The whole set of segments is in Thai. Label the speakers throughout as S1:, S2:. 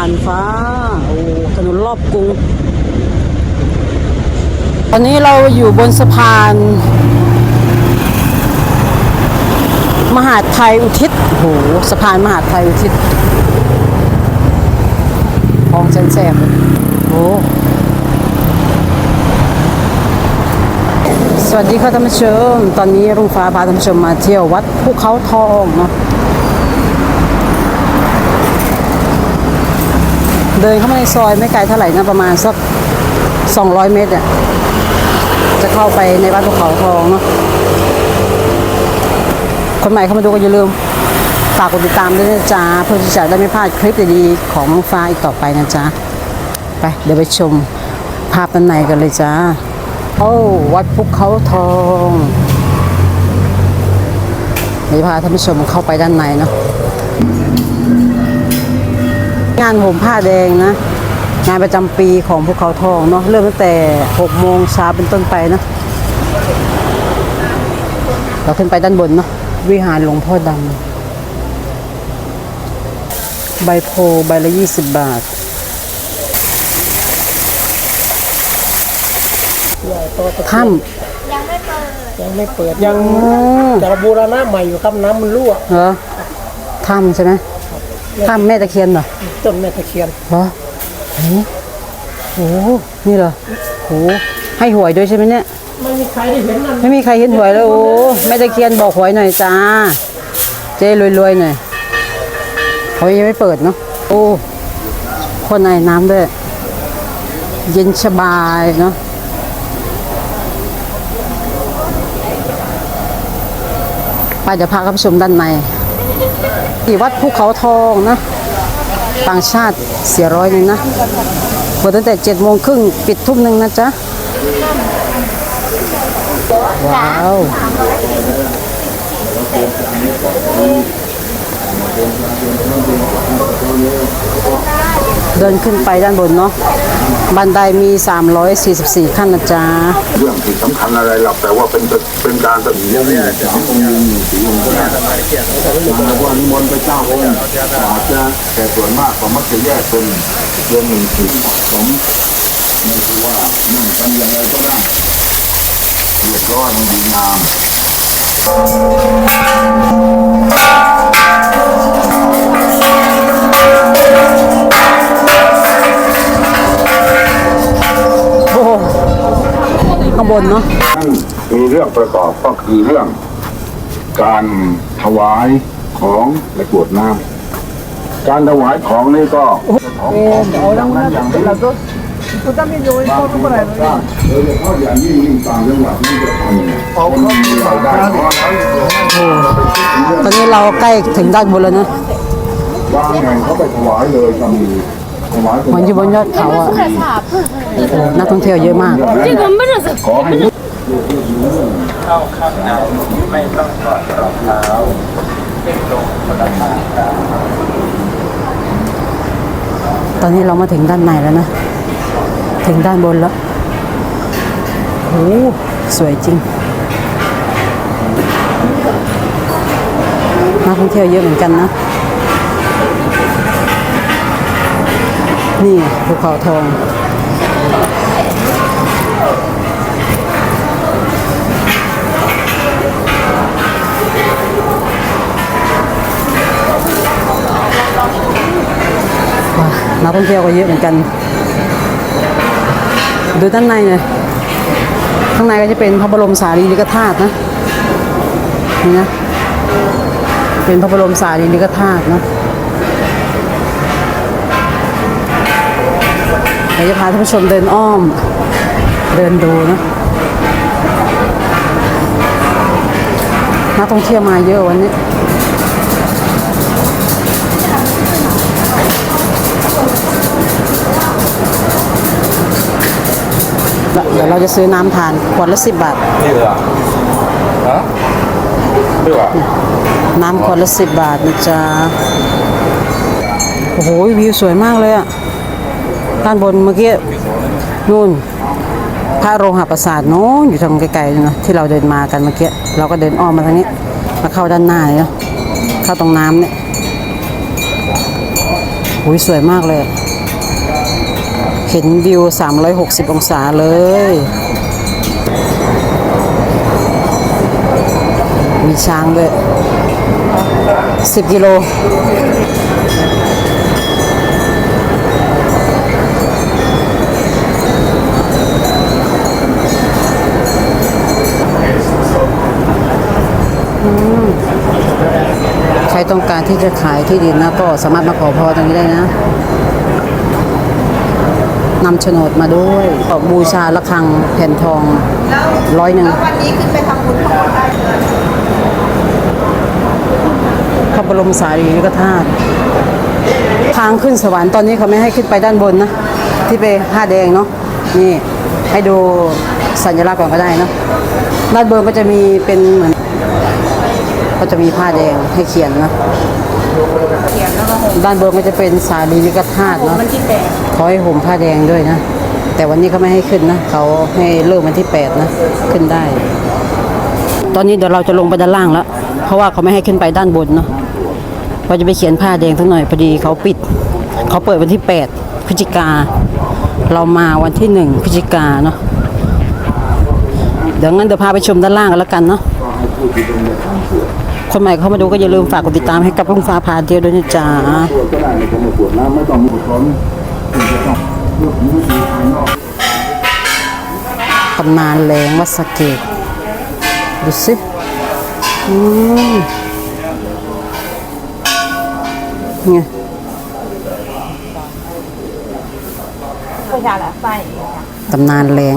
S1: านฟ้า โอ้ถนนรอบกรุง ตอนนี้เราอยู่บนสะพาน มหาไทยอุทิศโอ้โหสะพานมหาไทยอุทิศคลองแสนแสบโอ้สวัสดีค่ะท่านผู้ชม ตอนนี้รุ่งฟ้าพาท่านผู้ชมมาเที่ยววัดภูเขาทองเนาะ เดินเข้ามาในซอยไม่ไกลเท่าไหร่นะประมาณสัก 200 เมตรอะจะเข้าไปในวัดภูเขาทองเนาะคนใหม่เข้ามาดูก็อย่าลืมฝากกดติดตามด้วยนะจ๊ะเพื่อที่จะได้ไม่พลาดคลิปดีๆของน้องฟ้าอีกต่อไปนะจ๊ะไปเดี๋ยวไปชมภาพด้านในกันเลยจ้าโอ้วัดภูเขาทองเดี๋ยวพาท่านผู้ชมเข้าไปด้านในเนาะ งานห่มผ้าแดงนะ งานประจำปีของภูเขาทองเนาะเริ่มตั้งแต่6โมงเช้าเป็นต้นไปนะเราขึ้นไปด้านบนเนาะวิหารหลวงพ่อดำใบโพใบละ20บาทถ้
S2: ยังไม่เปิด
S3: ยังไม่เปิดยังำ
S1: อืม
S3: แต่บูรณะใหม่อยู่ครับน้ำมันรั่ว
S1: เหรอถ้ำใช่ไหม ถ้ำแม่ตะเคียนเหรอ
S3: ต้นแม่ตะเคียน
S1: เหรอโอ้โหนี่เหรอโหให้หวยด้วยใช่ไหมเนี่ย
S3: ไม่มีใครได้เห็นนั่น
S1: ไม่มีใครเห็นหวยเลยโอ้แม่ตะเคียนบอกหวยหน่อยจ้าเจ๊รวยๆหน่อยเขายังไม่เปิดเนาะโอ้คนในน้ำด้วยเย็นสบายเนาะไปเดี๋ยวพาเข้าไปชมด้านใน ที่วัดภูเขาทองนะต่างชาติเสียร้อยหนึ่งนะเปิดตั้งแต่เจ็ดโมงครึ่งปิดทุ่มหนึ่งนะจ๊ะ ว้าว เดินขึ้นไปด้านบนเนาะบันไดมี 344 ขั้นนะจ๊ะ
S4: เรื่องที่สำคัญอะไรหรอกแต่ว่าเป็นเป็นการตัดสินใจสามองค์ยืน หนึ่งสี่องค์ก็ได้มาว่านิมนต์พระเจ้าองค์อาจจะแต่ส่วนมากก็มักจะแยกเป็นเรื่องหนึ่งสี่ผมไม่ถือว่านั่งกันยังไงก็ได้เรียบร้อยมันดีงาม
S1: โอ้ข้างบนเนาะ
S4: นั่นมีเรื่องประกอบก็คือเรื่องการ ถวายของและกรวดน้ำการถวายของนี่ก็ขอ้
S3: ต
S4: โอหน
S1: ตอนนี้เราใกล้ถึงด้านบนแล้วนะ
S4: บางแห่งเขาไปถวายเลยก็มี
S1: มันยู่บนยอดเขาอะนักท่องเที่ยวเยอะมาก
S2: 识。
S4: ขอให้องกอดรองเท้าเล่นลงบนทางนะ
S1: ตอนนี้เรามาถึงด้านในแล้วนะ ถึงด้านบนแล้วโอ้โหสวยจริง นักท่องเที่ยวเยอะเหมือนกันนะ นี่ภูเขาทอง องเที่ยวก็เยอะเหมือนกัน ดูด้านในหน่อยข้างในก็จะเป็นพระบรมสารีริกธาตุนะนี่นะเป็นพระบรมสารีริกธาตุนะเดี๋ยวจะพาท่านผู้ชมเดินอ้อม เดินดูนะนักท่องเที่ยวมาเยอะวันนี้ เดี๋ยวเราจะซื้อน้ำทานขวดละสิบบาท
S4: นี่เหรอฮะนี่เหรอ
S1: น้ำขวดละสิบบาทนะจ๊ะ โอ้โหวิวสวยมากเลยอะด้านบนเมื่อกี้นู่นพระโรงหปราสาทโน้นอยู่ทางไกลๆนะที่เราเดินมากันเมื่อกี้เราก็เดินอ้อมมาทางนี้ มาเข้าด้านหน้าเลยเนาะเข้าตรงน้ำเนี่ยอุ้ยสวยมากเลย เห็นวิว 360 องศาเลย มีช้างด้วย 10 กิโลใครต้องการที่จะขายที่ดินนะ ก็สามารถมาขอพรตรงนี้ได้นะ นำโฉนดมาด้วยก็บูชาละครังแผ่นทองร้อยหนึ่ง
S5: วันนี้ขึ้นไปทำบุญข้างบนได้เลย
S1: พระบรมสารีริกธาตุทางขึ้นสวรรค์ตอนนี้เขาไม่ให้ขึ้นไปด้านบนนะ ที่ไปผ้าแดงเนาะนี่ให้ดูสัญลักษณ์ก่อนก็ได้เนาะด้านบนก็จะมีเป็นเหมือน ก็จะมีผ้าแดงให้เขียนนะ ด้านบนก็จะเป็นสารีริกธาตุเนาะเขาให้ห่มผ้าแดงด้วยนะ แต่วันนี้เขาไม่ให้ขึ้นนะเขาให้เริ่มวันที่ 8 นะ ขึ้นได้ ตอนนี้เดี๋ยวเราจะลงไปด้านล่างแล้ว เพราะว่าเขาไม่ให้ขึ้นไปด้านบนเนาะเราจะไปเขียนผ้าแดงสักหน่อยพอดีเขาปิด เขาเปิดวันที่ 8 พฤศจิกา เรามาวันที่ 1 พฤศจิกาเนาะเดี๋ยวงั้นเดี๋ยวพาไปชมด้านล่างกันแล้วกันเนาะ คนใหม่เข้ามาดูก็อย่าลืมฝากกดติดตามให้กับลุงฟ้าพาเที่ยวด้วยนะจ๊ะ
S4: ตัวก็ได้ในคนมาปวดน้ำไม่ต้องมีผลคุณจะต้องเลือกวิธีภายนอก
S1: ตำนานแรงวัดสะเกตดูสิอืมไง
S5: ก็จะละไฟ
S1: ตำนานแรง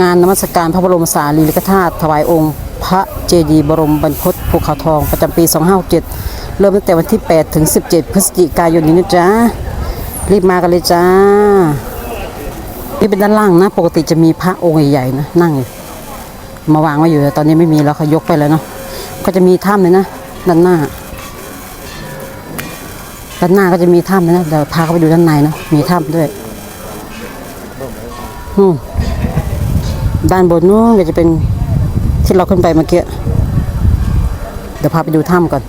S1: งานนมัสการพระบรมสารีริกธาตุถวายองค์ พระเจดีย์บรมบรรพตภูเขาทองประจำปี 2567 เริ่มตั้งแต่วันที่ 8 ถึง 17 พฤศจิกายนนี้นะจ๊ะ รีบมากันเลยจ้า นี่เป็นด้านล่างนะ ปกติจะมีพระองค์ใหญ่ๆนะนั่งอยู่มาวางไว้อยู่แต่ตอนนี้ไม่มีแล้วเขายกไปแล้วเนาะก็จะมีถ้ำเลยนะ ด้านหน้า ด้านหน้าก็จะมีถ้ำนะเดี๋ยวพาเขาไปดูด้านในเนาะมีถ้ำด้วยนู่นด้านบนนู้นก็จะเป็นที่เราขึ้นไปเมื่อกี้เดี๋ยวพาไปดูถ้ำก่อน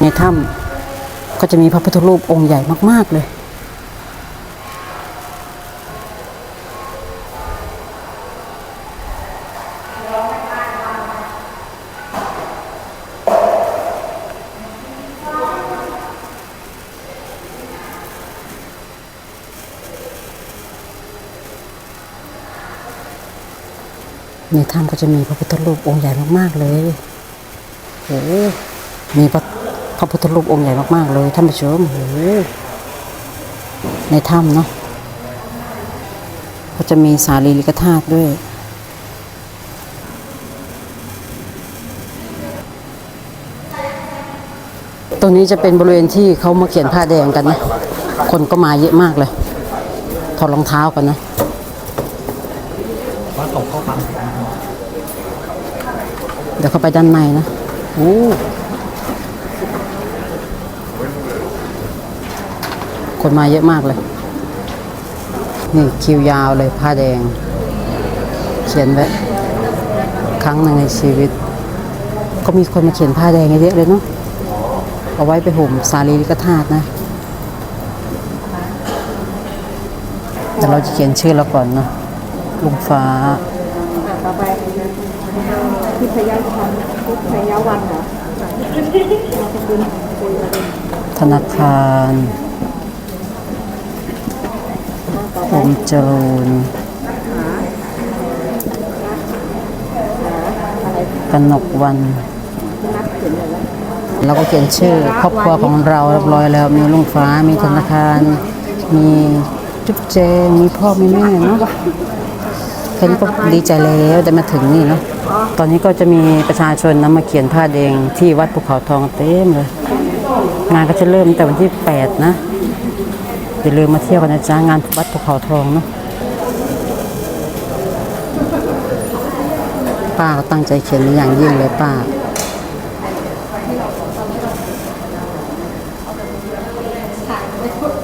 S1: ในถ้ำก็จะมีพระพุทธรูปองค์ใหญ่มาก ๆ เลย ในถ้ำก็จะมีพระพุทธรูปองค์ใหญ่มากๆเลยโอ้มีพระพระพุทธรูปองค์ใหญ่มากๆเลยท่านผู้ชมโอ้ในถ้ำเนาะก็จะมีสารีริกธาตุด้วยตรงนี้จะเป็นบริเวณที่เขามาเขียนผ้าแดงกันนะ คนก็มาเยอะมากเลย ถอดรองเท้ากันนะ เดี๋ยวเข้าไปด้านในนะโอ้คนมาเยอะมากเลย นี่คิวยาวเลยผ้าแดง เขียนไว้ครั้งหนึ่งในชีวิต ก็มีคนมาเขียนผ้าแดงเยอะเลยเนาะเอาไว้ไปห่มสารีริกธาตุนะแต่เราจะเขียนชื่อเราก่อนเนาะ ลุงฟ้า
S5: ต่อไปทิพยาวันทิพยาวันเหรอ
S1: ธนาคารผมเจริญกนกวัน เราก็เขียนชื่อครอบครัวของเราเรียบร้อยแล้ว มีลุงฟ้า มีธนาคาร มีจุ๊บแจงมีพ่อ มีแม่เนาะแค่นี้ก็ดีใจแล้วได้มาถึงนี่เนาะตอนนี้ก็จะมีประชาชนนะมาเขียนผ้าแดงที่วัดภูเขาทองเต็มเลย งานก็จะเริ่มแต่วันที่ 8 นะอย่าลืมมาเที่ยวกันนะจ๊ะงานวัดภูเขาทองเนาะป้าก็ตั้งใจเขียนอย่างยิ่งเลยป้า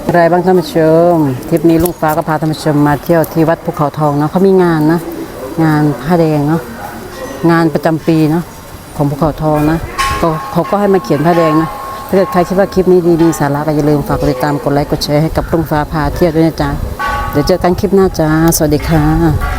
S1: อะไรบ้างท่านผู้ชมทริปนี้ลุง ฟ้าก็พาท่านผู้ชมมาเที่ยวที่วัดภูเขาทองเนาะเขามีงานนะ งานผ้าแดงเนาะงานประจำปีเนาะของภูเขาทองนะก็เขาก็ให้มาเขียนผ้าแดงนะถ้าเกิดใครคิดว่าคลิปนี้ดีมีสาระก็อย่าลืมฝากกดติดตามกดไลค์กดแชร์ให้กับลุงฟ้าพาเที่ยวด้วยนะจ๊ะเดี๋ยวเจอกันคลิปหน้าจ้าสวัสดีค่ะ